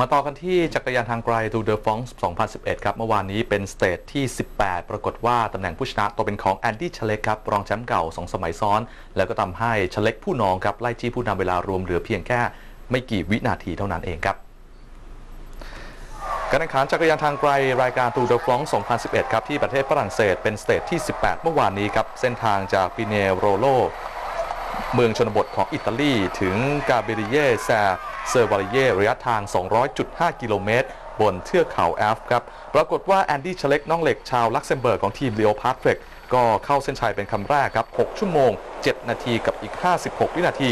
มาต่อกันที่จักรยานทางไกล Tour de France 2011 ครับ เมื่อวานนี้เป็นสเตจที่ 18 ปรากฏว่าตำแหน่งผู้ชนะตกเป็นของแอนดี้ชเล็กครับ รองแชมป์เก่า 2 สมัยซ้อน แล้วก็ทำให้ชเล็กผู้น้องครับ ไล่จี้ผู้นำเวลารวมเหลือเพียงแค่ไม่กี่วินาทีเท่านั้นเองครับการแข่งขันจักรยานทางไกลรายการ Tour de France 2011 ครับ ที่ประเทศฝรั่งเศสเป็นสเตจที่ 18 เมื่อวานนี้ครับ เส้นทางจากปิเนโรโล เมืองชนบทของอิตาลี ถึงกาเบริเยแซเซอร์วาริเยระยะทาง 200.5 กิโลเมตร บนเทือกเขาแอฟครับ ปรากฏว่าแอนดี้ชเล็กน้องเหล็กชาวลักเซมเบิร์กของทีมเลโอพาร์ตเฟกก็เข้าเส้นชัยเป็นคำแรกครับ 6 ชั่วโมง 7 นาทีกับอีก 56 วินาที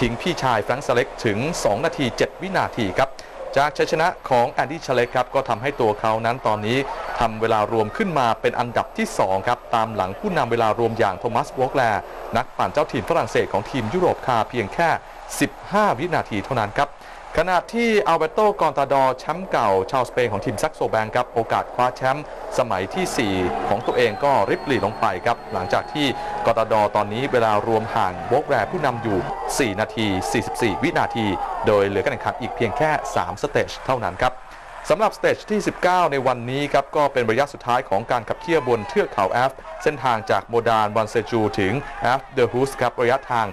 ทิ้งพี่ชายแฟรงค์สเล็กถึง 2 นาที 7 วินาทีครับ จากชัยชนะของแอนดี้ชเล็กครับก็ทำให้ตัวเขานั้นตอนนี้ทำเวลารวมขึ้นมาเป็นอันดับที่ 2 ครับ ตามหลังผู้นำเวลารวมอย่างโทมัสวอกแลร์นักปั่นเจ้าถิ่นฝรั่งเศสของทีมยุโรปคาเพียงแค่ 15 วินาทีเท่านั้นครับ ขณะที่อัลเบโตกอนตาดอแชมป์เก่า ชาวสเปนของทีมซักโซแบงครับ โอกาสคว้าแชมป์สมัยที่ 4 ของตัวเองก็ริบหลี่ลงไปครับ หลังจากที่กอนตาดอตอนนี้เวลารวมห่างโบกแรผู้นำอยู่ 4 นาที 44 วินาที โดยเหลือการแข่งขันอีกเพียงแค่ 3 สเตจเท่านั้นครับ สำหรับสเตจที่ 19 ในวันนี้ครับก็เป็นระยะสุดท้ายของการขับเคี่ยวบนเทือกเขาแอฟเส้นทางจากโมดานวันเซจูถึงแอฟเดอะฮูสครับระยะทาง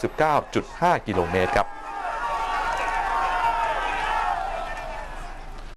169.5 กิโลเมตรครับ